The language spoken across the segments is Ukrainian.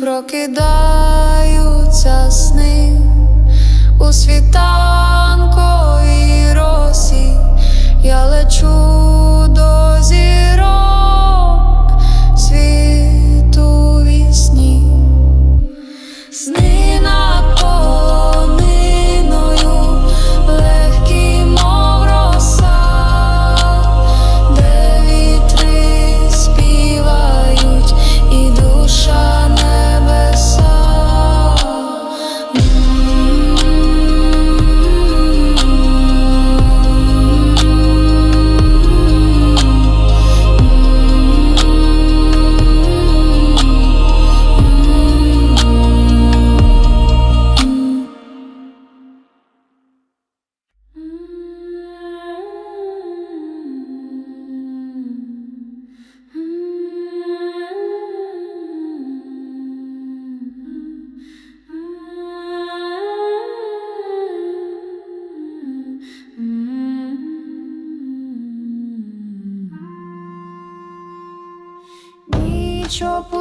прокидаються сни у світанковій росі, я лечу до зі.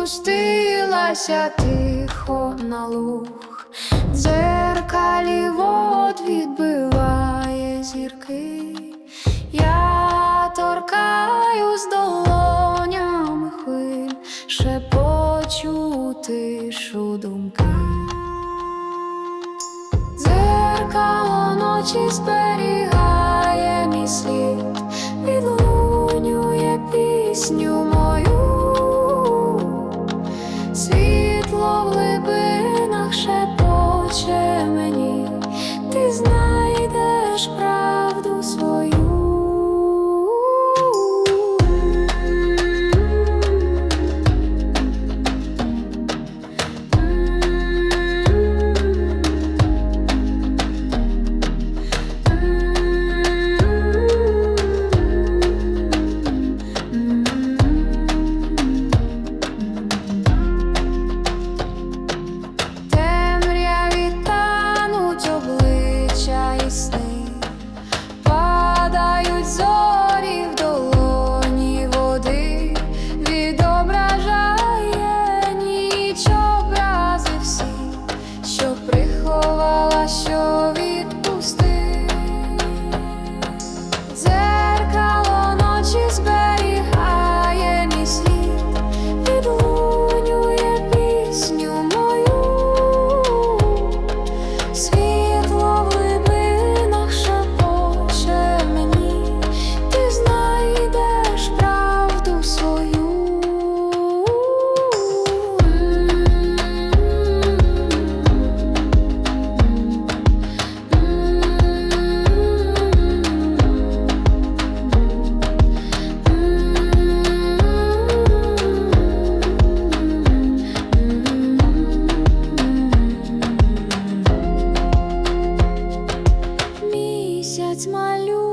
спустилася тихо на луг, дзеркалі вод відбиває зірки, я торкаю з долонями хвиль, шепочу тишу думки. Дзеркало ночі зберігає мій слід, відлунює пісню. місяць малює.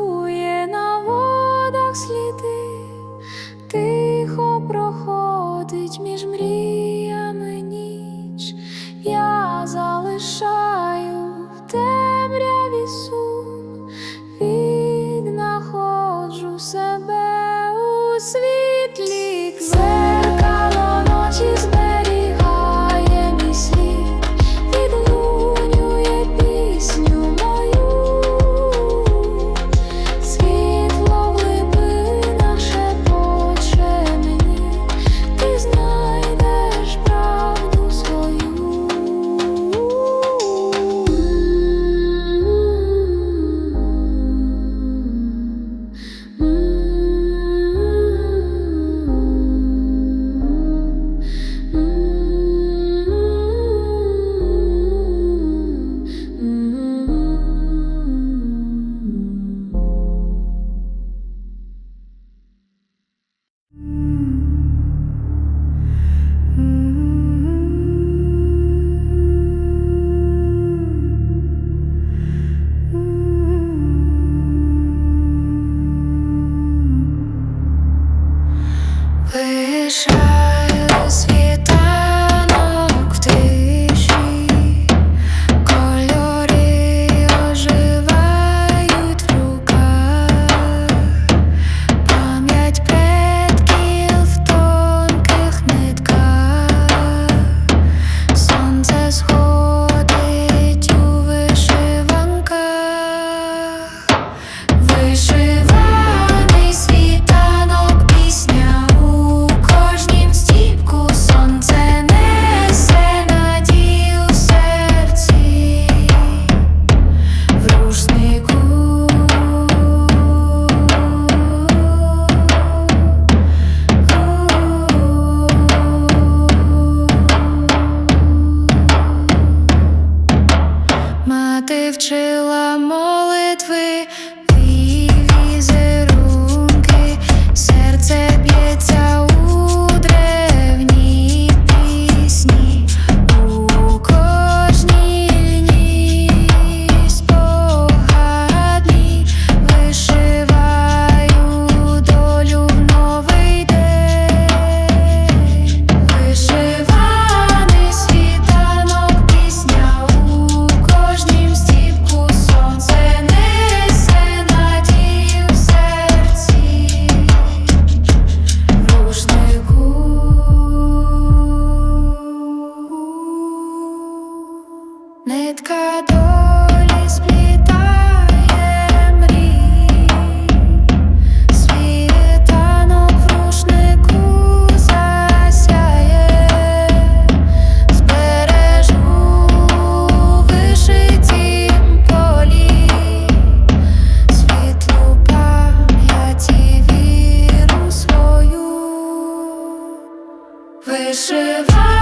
Вишивай.